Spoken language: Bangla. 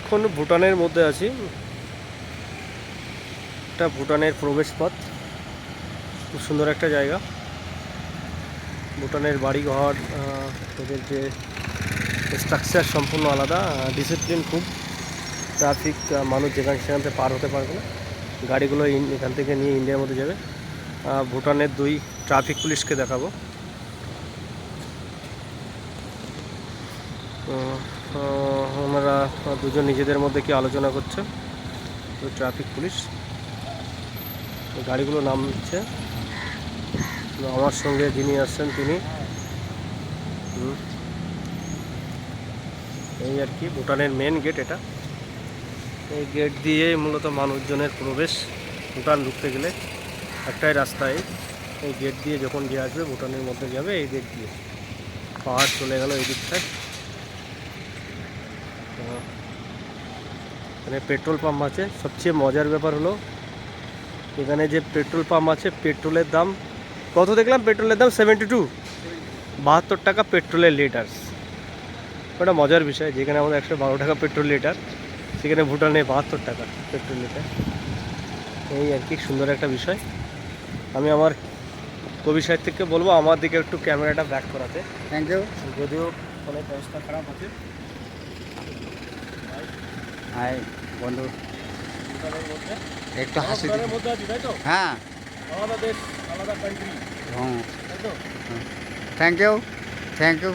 এখন ভুটানের মধ্যে আছি। এটা ভুটানের প্রবেশ পথ খুব সুন্দর একটা জায়গা। ভুটানের বাড়িঘর ওদের যে স্ট্রাকচার সম্পূর্ণ আলাদা। ডিসিপ্লিন খুব। ট্রাফিক মানুষ যেখানে সেখান থেকে পার হতে পারবে না। গাড়িগুলো এখান থেকে নিয়ে ইন্ডিয়ার মধ্যে যাবে। ভুটানের দুই ট্রাফিক পুলিশকে দেখাবো। দুজন নিজেদের মধ্যে কি আলোচনা করছে? তো ট্রাফিক পুলিশ গাড়িগুলো নামছে। তো আমার সঙ্গে যিনি আসছেন তিনি। এই আর কি, ভুটানের মেন গেট এটা। এই গেট দিয়ে মূলত মানুষজনের প্রবেশ। ভুটান ঢুকতে গেলে একটাই রাস্তায় এই গেট দিয়ে যখন যে আসবে, ভুটানের মধ্যে যাবে এই গেট দিয়ে। পাহাড় চলে গেল এই দিকটায় এখানে পেট্রোল পাম্প আছে। সবচেয়ে মজার ব্যাপার হলো এখানে যে পেট্রোল পাম্প আছে পেট্রোলের দাম কত দেখলাম? পেট্রোলের দাম সেভেন্টি টু বাহাত্তর টাকা পেট্রোলের লিটার ওটা মজার বিষয় যেখানে আমাদের একশো বারো টাকা পেট্রোল লিটার সেখানে ভুটানে বাহাত্তর টাকা পেট্রোল লিটার। এই আর কি সুন্দর একটা বিষয়। আমি আমার কবি সাহিত্যিককে বলব আমার দিকে একটু ক্যামেরাটা ব্যাক করাতে। থ্যাংক ইউ যদিও অনেক অবস্থা খারাপ আছে। হাই বন্ধু। একটু হাসি হ্যাঁ। হুম। Thank you thank you